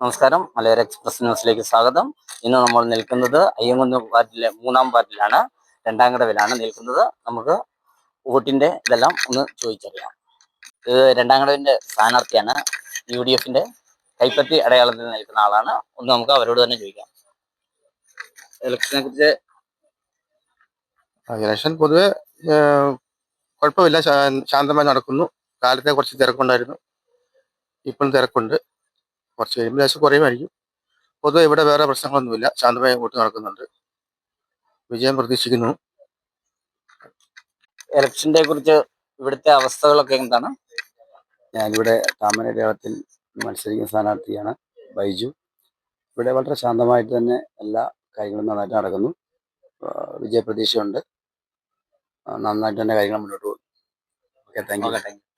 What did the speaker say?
നമസ്കാരം. മലയോര എക്സ്പ്രസ് ന്യൂസിലേക്ക് സ്വാഗതം. ഇന്ന് നമ്മൾ നിൽക്കുന്നത് അയ്യങ്കുന്ന് വാർഡിലെ മൂന്നാം വാർഡിലാണ്. രണ്ടാം കടവിലാണ് നിൽക്കുന്നത്. നമുക്ക് വോട്ടിന്റെ ഇതെല്ലാം ഒന്ന് ചോദിച്ചറിയാം. ഇത് രണ്ടാം കടവിന്റെ സ്ഥാനാർത്ഥിയാണ്. യു ഡി എഫിന്റെ കൈപ്പത്തി അടയാളത്തിൽ നിൽക്കുന്ന ആളാണ്. ഒന്ന് നമുക്ക് അവരോട് തന്നെ ചോദിക്കാം. ഇലക്ഷനെ കുറിച്ച് ഇലക്ഷൻ പൊതുവെ കുഴപ്പമില്ല. ശാന്തമായി നടക്കുന്നു. കാലത്തെ കുറച്ച് തിരക്കുണ്ടായിരുന്നു. ഇപ്പം തിരക്കുണ്ട്. കുറച്ച് കഴിയുമ്പോൾ ലേശം കുറയുമായിരിക്കും. പൊതുവെ ഇവിടെ വേറെ പ്രശ്നങ്ങളൊന്നുമില്ല. ശാന്തമായി വോട്ട് നടക്കുന്നുണ്ട്. വിജയം പ്രതീക്ഷിക്കുന്നു. എലക്ഷന്റെ കുറിച്ച് ഇവിടുത്തെ അവസ്ഥകളൊക്കെ എന്താണ്? ഞാനിവിടെ താമരദേവത്തിൽ മത്സരിക്കുന്ന സ്ഥാനാർത്ഥിയാണ് ബൈജു. ഇവിടെ വളരെ ശാന്തമായിട്ട് തന്നെ എല്ലാ കാര്യങ്ങളും നന്നായിട്ട് നടക്കുന്നു. വിജയപ്രതീക്ഷയുണ്ട്. നന്നായിട്ട് തന്നെ കാര്യങ്ങൾ മുന്നോട്ട് പോകും ഓക്കെ താങ്ക് യു.